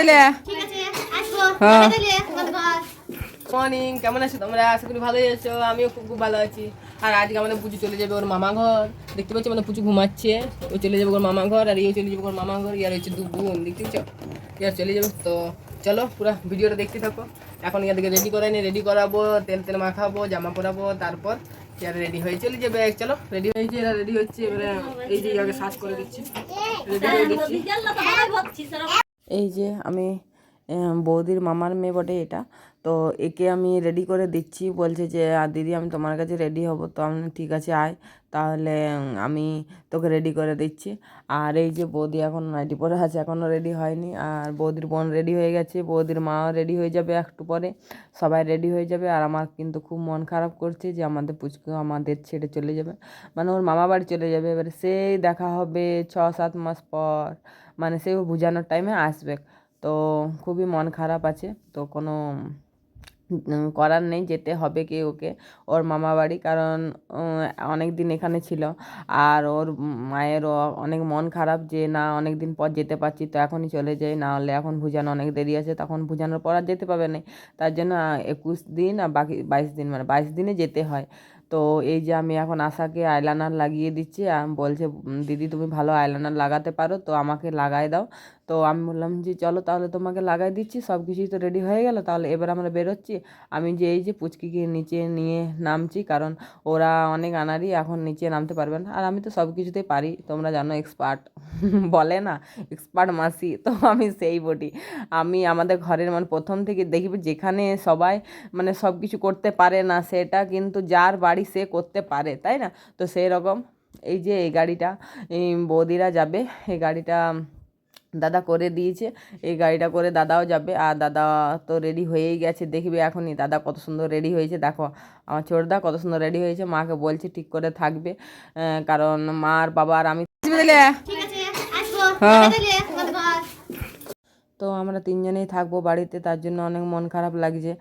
দিলে? ঠিক আছে আসব। হ্যাঁ। মর্নিং কেমন আছো তোমরা? আশা করি ভালোই আছো। আমিও খুব খুব ভালো আছি। আর আজকে আমাদের পুজো চলে যাবে ওর মামা ঘর। দেখতে পাচ্ছি আমাদের পুজো ঘুমাচ্ছে। ও চলে যাবে ওর মামা ঘর আর ইয়ে চলে যাবে ওর মামা ঘর ইয়ার হচ্ছে দু বোন। দেখতে পাচ্ছ? ইয়ার চলে যাবে। তো চলো পুরো ভিডিওটা দেখতে থাকো। এখন ইয়াদেরকে রেডি করাইনি রেডি করাবো তেল তেল মাখাবো জামা পরাবো তারপর ইয়ার রেডি হয়ে চলে যাবে। চলো রেডি হয়েছে এরা রেডি হচ্ছে এবারে এই যে ইয়াকে শ্বাস করে দিচ্ছি। রেডি হয়ে দিচ্ছি এই যে আমি বৌদির মামার মেয়ে বটে এটা। তো একে আমি রেডি করে দিচ্ছি বলছে যে "আ, দিদি আমি তোমার কাছে রেডি হব তো আমি ঠিক আছে আয়। তাহলে আমি তোকে রেডি করে দিচ্ছি। আর এই যে বৌদি এখন নাইটি পরে আছে এখনও রেডি হয়নি। আর বৌদির বোন রেডি হয়ে গেছে বৌদির মাও রেডি হয়ে যাবে একটু পরে। সবাই রেডি হয়ে যাবে। আর আমার কিন্তু খুব মন খারাপ করছে যে আমাদের পুচকু আমাদের ছেড়ে চলে যাবে। মানে ওর মামা বাড়ি চলে যাবে। এবারে সেই দেখা হবে ছ সাত মাস পর। মানে সে বোঝানোর টাইমে আসবে। তো খুবই মন খারাপ আছে, তো কোনো করার নেই, যেতে হবে কি ওকে, ওর মামা বাড়ি, কারণ অনেক দিন এখানে ছিল। আর ওর মায়েরও অনেক মন খারাপ যে, না অনেক দিন পর যেতে পারছি, তো এখনই চলে যাই, না হলে এখন ভুজানো অনেক দেরি আছে। তখন ভুজানোর পর আর যেতে পারবে না। তার জন্য একুশ দিন আর বাকি বাইশ দিন মানে বাইশ দিনে যেতে হয়। তো এই যে আমি এখন আশাকে আইলাইনার লাগিয়ে দিচ্ছি বলছে দিদি তুমি ভালো আইলাইনার লাগাতে পারো, তো আমাকে লাগাই দাও। তো আমি বললাম যে, চলো তাহলে তোমাকে লাগাই দিচ্ছি, সব কিছুই তো রেডি হয়ে গেল, তাহলে এবার আমরা বেরোচ্ছি। আমি যে এই যে পুচকিকে নিচে নিয়ে নামছি, কারণ ওরা অনেক আনারই এখন নিচে নামতে পারবে না। আর আমি তো সব কিছুতেই পারি, তোমরা জানো এক্সপার্ট বলে না এক্সপার্ট মাসি, তো আমি সেই বটি। আমি আমাদের ঘরের মানে প্রথম থেকে দেখবে যেখানে সবাই মানে সব কিছু করতে পারে না সেটা, কিন্তু যার বাড়ি সে করতে পারে তাই না? তো সেই রকম এই যে এই গাড়িটা বৌদিরা যাবে এই গাড়িটা দাদা করে দিয়েছে এই গাড়িটা করে দাদাও যাবে আর দাদা তো রেডি হয়েই গেছে দেখবে এখনই দাদা কত সুন্দর রেডি হয়েছে দেখো আমার ছোটদা কত সুন্দর রেডি হয়েছে মাকে বলছে ঠিক করে থাকবে কারণ মা আর বাবা আর আমি হ্যাঁ। তো আমরা তিনজনেই থাকব বাড়িতে তার জন্য অনেক মন খারাপ লাগছে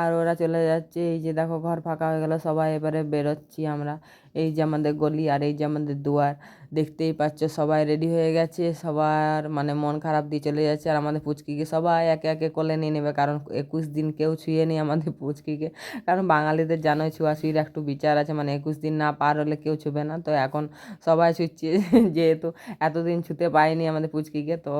আর ওরা চলে যাচ্ছে, এই যে দেখো ঘর ফাঁকা হয়ে গেল, সবাই এবারে বেরোচ্ছি আমরা। এই যে আমাদের গলি আর এই যে আমাদের দুয়ার। দেখতেই পাচ্ছ, সবাই রেডি হয়ে গেছে, সবার মানে মন খারাপ দিয়ে চলে যাচ্ছে। আর আমাদের পুচকিকে সবাই একে একে কোলে নিয়ে নেবে, কারণ একুশ দিন কেউ ছুঁয়ে নেই আমাদের পুচকিকে। কারণ বাঙালিদের জানোই ছুঁয়াছুঁয়ির একটু বিচার আছে মানে একুশ দিন না পার হলে কেউ ছুবে না। তো এখন সবাই ছুঁচ্ছে, যেহেতু এতদিন ছুতে পায়নি আমাদের পুচকিকে, তো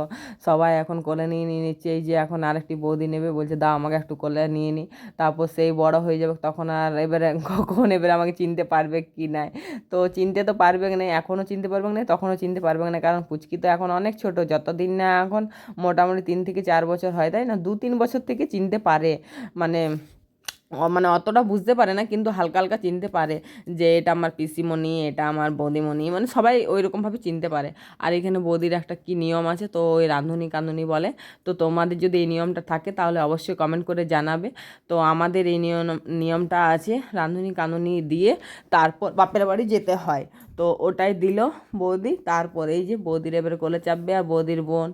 সবাই এখন কোলে নিয়ে নিয়ে নিচ্ছে। এই যে এখন আরেকটি বৌদি নেবে, বলছে, দাও, আমাকে একটু কোলে নিয়ে নি। তারপর সেই বড় হয়ে যাবে, তখন আর এবারে কখন এবারে আমাকে চিনতে পারবে কি না তো চিনতে তো পারবে না এখনও চিনতে পারবে না, তখনও চিনতে পারবে না। কারণ পুচকি তো এখন অনেক ছোট, যতদিন না এখন মোটামুটি তিন থেকে চার বছর হয়, তাই না? দু তিন বছর থেকে চিনতে পারে। মানে মানে অতটা বুঝতে পারে না, কিন্তু হালকা হালকা চিনতে পারে যে এটা আমার পিসিমণি, এটা আমার বৌদিমণি মানে সবাই ওই রকমভাবে চিনতে পারে। আর এখানে বৌদির একটা কি নিয়ম আছে, তো ওই রাঁধুনি কাঁধুনি বলে। তো তোমাদের যদি এই নিয়মটা থাকে, তাহলে অবশ্যই কমেন্ট করে জানাবে। তো আমাদের এই নিয়ম, নিয়মটা আছে, রাঁধুনি কাঁধুনি দিয়ে তারপর বাপের বাড়ি যেতে হয়। তো ওটাই দিল বৌদি। তারপর এই যে বৌদির এবারে কোলে চাপবে আর বৌদির বোন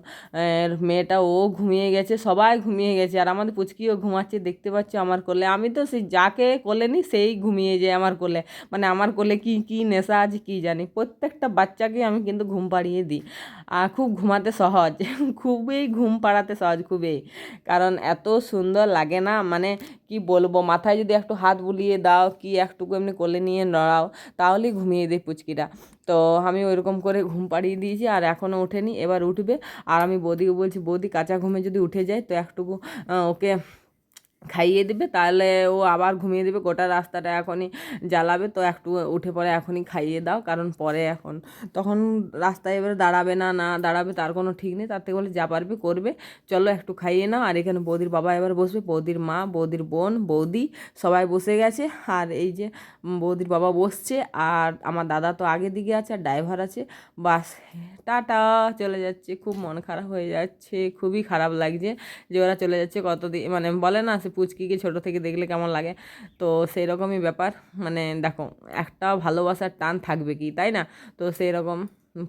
মেয়েটা, ও ঘুমিয়ে গেছে, সবাই ঘুমিয়ে গেছে। আর আমাদের পুচকিও ঘুমাচ্ছে, দেখতে পাচ্ছ আমার কোলে। আমি তো সেই যাকে কোলে নিই, সেই ঘুমিয়ে যায় আমার কোলে। মানে আমার কোলে কি কি নেশা আছে কি জানি। প্রত্যেকটা বাচ্চাকে আমি কিন্তু ঘুম পাড়িয়ে দিই। আর খুব ঘুমাতে সহজ। খুবই ঘুম পাড়াতে সহজ, খুবই। কারণ এত সুন্দর লাগে না। মানে কি বলব? মাথায় যদি একটু হাত বুলিয়ে দাও, কি একটুকু এমনি কোলে নিয়ে নড়াও, তাহলেই ঘুমিয়ে দেয় পুচকিটা তো আমি ওইরকম করে ঘুম পাড়িয়ে দিয়েছি আর এখনও ওঠেনি, এবার উঠবে। আর আমি বৌদিকে বলছি, বৌদি কাঁচা ঘুমে যদি উঠে যায়, তো একটুকু ওকে খাইয়ে দিবে, তাহলে ও আবার ঘুমিয়ে দেবে। গোটা রাস্তাটা এখনই জ্বালাবে, তো একটু উঠে পরে এখনই খাইয়ে দাও, কারণ পরে এখন। তখন রাস্তায় এবারে দাঁড়াবে না না দাঁড়াবে তার কোনো ঠিক নেই। তার থেকে বলে যা পারবে করবে, চলো একটু খাইয়ে নাও। আর এখানে বৌদির বাবা এবার বসবে, বৌদির মা, বৌদির বোন, বৌদি সবাই বসে গেছে। আর এই যে বৌদির বাবা বসছে, আর আমার দাদা তো আগের দিকে আছে, আর ড্রাইভার আছে। বাস, টাটা, চলে যাচ্ছে। খুব মন খারাপ হয়ে যাচ্ছে, খুবই খারাপ লাগছে যে ওরা চলে যাচ্ছে কতদিন মানে বলে না পুচকিকে ছোটো থেকে দেখলে কেমন লাগে? তো সেই রকমই ব্যাপার। মানে দেখো, একটা ভালোবাসার টান থাকবে কি, তাই না? তো সেই রকম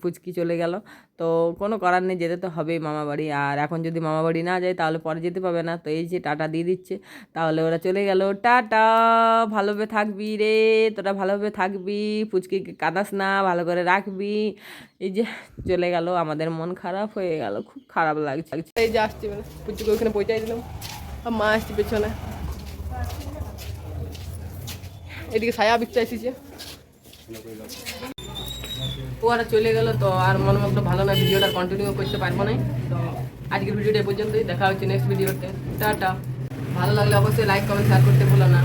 পুচকি চলে গেল। তো কোনো করার নেই, যেতে তো হবেই মামা বাড়ি। আর এখন যদি মামা বাড়ি না যায়, তাহলে পরে যেতে পাবে না। তো এই যে টাটা দিয়ে দিচ্ছে, তাহলে ওরা চলে গেল। টাটা, ভালোভাবে থাকবি রে, তোরা ভালোভাবে থাকবি, পুচকিকে কাঁদাস না, ভালো করে রাখবি। এই যে চলে গেল, আমাদের মন খারাপ হয়ে গেল, খুব খারাপ লাগছে। এই যে আসছি পুচুকে ওখানে পৌঁছাই দিলাম। মা পেছনে। এদিকে ছায়া বিকতে এসেছে ওরা চলে গেল তো, আর মনে মতো ভালো না, ভিডিওটা কন্টিনিউ করতে পারব না। তো আজকের ভিডিওটা পর্যন্তই, দেখা হচ্ছে নেক্সট ভিডিওতে টাটা। ভালো লাগলে অবশ্যই লাইক কমেন্ট শেয়ার করতে ভুলো না।